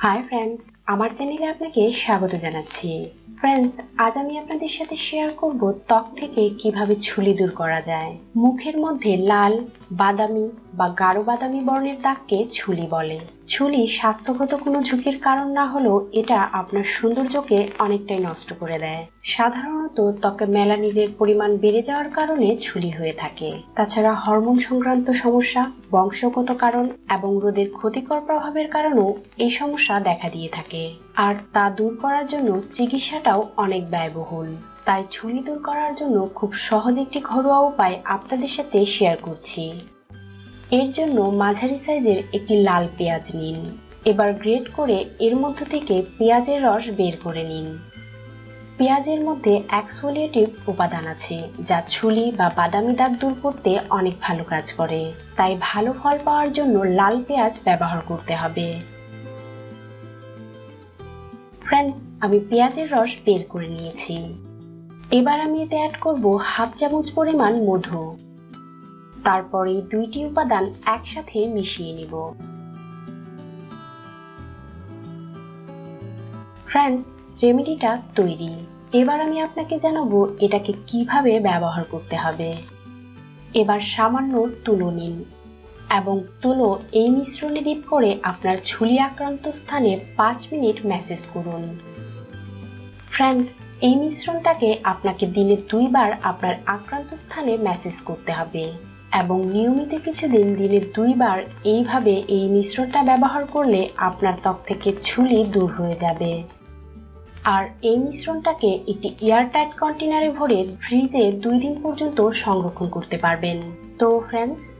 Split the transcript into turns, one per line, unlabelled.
Hi friends আমার চ্যানেলে আপনাকে স্বাগত জানাচ্ছি। ফ্রেন্ডস আজ আমি আপনাদের সাথে শেয়ার করব ত্বক থেকে কীভাবে ছুলি দূর করা যায়। মুখের মধ্যে লাল, বাদামি বা গাঢ় বাদামি বর্ণের দাগকে ছুলি বলে। ছুলি স্বাস্থ্যগত কোনো ঝুঁকির কারণ না হলেও এটা আপনার সৌন্দর্যকে অনেকটাই নষ্ট করে দেয়। সাধারণত ত্বকে মেলানিনের পরিমাণ বেড়ে যাওয়ার কারণে ছুলি হয়ে থাকে। তাছাড়া হরমোন সংক্রান্ত সমস্যা, বংশগত কারণ এবং রোদের ক্ষতিকর প্রভাবের কারণেও এই সমস্যা দেখা দিয়ে থাকে। আর তা দূর করার জন্য চিকিৎসাটাও অনেক ব্যয়বহুল। তাই ছুরি দূর করার জন্য খুব সহজ একটি ঘরোয়া উপায় আপনাদের সাথে শেয়ার করছি। এর জন্য মাঝারি সাইজের একটি লাল পেঁয়াজ নিন। এবার গ্রেট করে এর মধ্য থেকে পেঁয়াজের রস বের করে নিন। পেঁয়াজের মধ্যে এক্সফোলিয়েটিভ উপাদান আছে, যা ছুলি বা বাদামি দাগ দূর করতে অনেক ভালো কাজ করে। তাই ভালো ফল পাওয়ার জন্য লাল পেঁয়াজ ব্যবহার করতে হবে। ফ্রেন্ডস আমি পেঁয়াজের রস বের করে নিয়েছি। এবার আমি এতে অ্যাড করব হাফ চামচ পরিমাণ মধু। তারপর দুইটি উপাদান একসাথে মিশিয়ে নিব। ফ্রেন্ডস রেমেডিটা তৈরি। এবার আমি আপনাকে জানাব এটাকে কীভাবে ব্যবহার করতে হবে। এবার সামান্য তুলো নিন। এবং তুলো এই মিশ্রণে ডিপ করে আপনার ছুলি আক্রান্ত স্থানে পাঁচ মিনিট ম্যাসেজ করুন। ফ্রেন্ডস, এই মিশ্রণটাকে আপনাকে দিনে দুইবার আপনার আক্রান্ত স্থানে ম্যাসেজ করতে হবে এবং নিয়মিত কিছুদিন দিনে দুইবার এইভাবে এই মিশ্রণটা ব্যবহার করলে আপনার ত্বক থেকে ছুলি দূর হয়ে যাবে। আর এই মিশ্রণটাকে একটি এয়ারটাইট কন্টেনারে ভরে ফ্রিজে দুই দিন পর্যন্ত সংরক্ষণ করতে পারবেন। তো, ফ্রেন্ডস